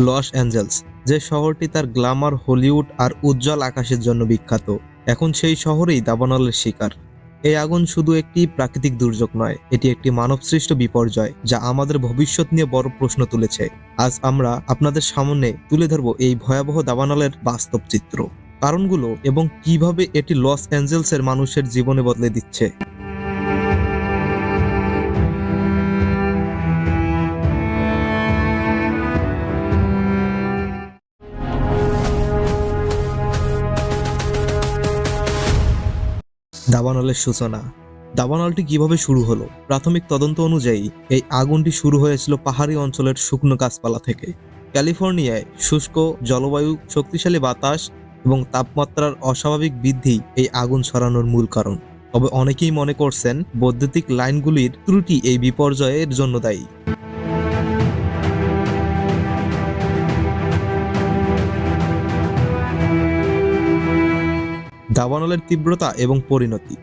Los Angeles, যে শহরটি তার গ্ল্যামার, হলিউড আর উজ্জ্বল আকাশের জন্য বিখ্যাত। এখন সেই শহরেই দাবানলের শিকার। এই আগুন শুধু একটি প্রাকৃতিক দুর্যোগ নয়, এটি একটি মানবসৃষ্ট বিপর্যয়, যা আমাদের ভবিষ্যৎ নিয়ে বড় প্রশ্ন তুলেছে। আজ আমরা আপনাদের সামনে তুলে ধরব এই ভয়াবহ দাবানলের বাস্তব চিত্র, কারণগুলো এবং কীভাবে এটি লস অ্যাঞ্জেলসের মানুষের জীবনে বদলে দিচ্ছে। দাবানলের সূচনা। দাবানলটি কীভাবে শুরু হলো? প্রাথমিক তদন্ত অনুযায়ী, এই আগুনটি শুরু হয়েছিল পাহাড়ি অঞ্চলের শুকনো গাছপালা থেকে। ক্যালিফোর্নিয়ায় শুষ্ক, জলবায়ু শক্তিশালী বাতাস এবং তাপমাত্রার অস্বাভাবিক বৃদ্ধি এই আগুন ছড়ানোর মূল কারণ। তবে অনেকেই মনে করছেন, বৈদ্যুতিক লাইনগুলির ত্রুটি এই বিপর্যয়ের জন্য দায়ী। দাবানলের তীব্রতা এবং পরিণতি।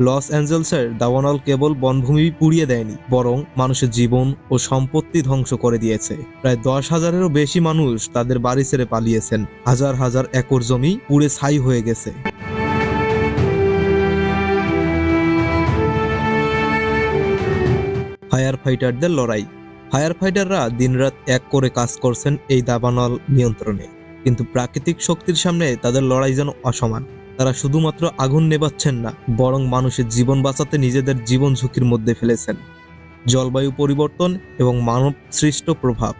লস অ্যাঞ্জেলসের দাবানল কেবল বনভূমি পুড়িয়ে দেয়নি, বরং মানুষের জীবন ও সম্পত্তি ধ্বংস করে দিয়েছে। প্রায় দশ হাজারেরও বেশি মানুষ তাদের বাড়ি ছেড়ে পালিয়েছেন। হাজার হাজার একর জমি পুড়ে ছাই হয়ে গেছে। ফায়ার ফাইটারদের লড়াই। ফায়ার ফাইটাররা দিনরাত এক করে কাজ করছেন এই দাবানল নিয়ন্ত্রণে। কিন্তু প্রাকৃতিক শক্তির সামনে তাদের লড়াই যেন অসমান। তারা শুধুমাত্র আগুন নেবাচ্ছেন না, বরং মানুষের জীবন বাঁচাতে নিজেদের জীবন ঝুঁকির মধ্যে ফেলেছেন। জলবায়ু পরিবর্তন এবং মানব সৃষ্ট প্রভাব,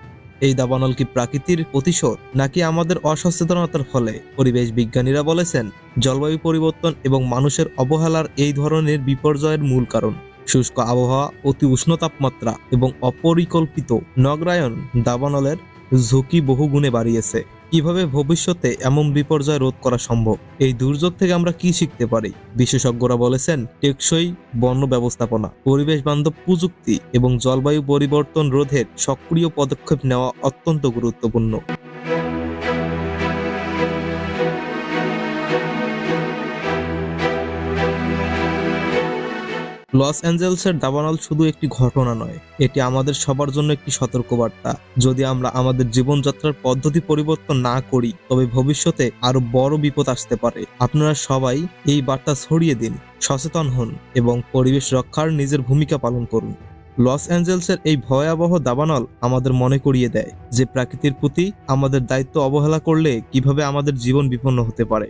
এই দাবানল কি প্রাকৃতির প্রতিশোধ, নাকি আমাদের অসচেতনতার ফলে? পরিবেশ বিজ্ঞানীরা বলেছেন, জলবায়ু পরিবর্তন এবং মানুষের অবহেলার এই ধরনের বিপর্যয়ের মূল কারণ। শুষ্ক আবহাওয়া, অতি উষ্ণ তাপমাত্রা এবং অপরিকল্পিত নগরায়ন দাবানলের ঝুঁকি বহুগুণে বাড়িয়েছে। কীভাবে ভবিষ্যতে এমন বিপর্যয় রোধ করা সম্ভব? এই দুর্যোগ থেকে আমরা কি শিখতে পারি? বিশেষজ্ঞরা বলেছেন, টেকসই বন্য ব্যবস্থাপনা, পরিবেশ বান্ধব প্রযুক্তি এবং জলবায়ু পরিবর্তন রোধের সক্রিয় পদক্ষেপ নেওয়া অত্যন্ত গুরুত্বপূর্ণ। লস অ্যাঞ্জেলসের দাবানল শুধু একটি ঘটনা নয়, এটি আমাদের সবার জন্য একটি সতর্কবার্তা। যদি আমরা আমাদের জীবনযাত্রার পদ্ধতি পরিবর্তন না করি, তবে ভবিষ্যতে আরও বড় বিপদ আসতে পারে। আপনারা সবাই এই বার্তা ছড়িয়ে দিন, সচেতন হন এবং পরিবেশ রক্ষার নিজের ভূমিকা পালন করুন। লস অ্যাঞ্জেলসের এই ভয়াবহ দাবানল আমাদের মনে করিয়ে দেয় যে, প্রাকৃতির প্রতি আমাদের দায়িত্ব অবহেলা করলে কীভাবে আমাদের জীবন বিপন্ন হতে পারে।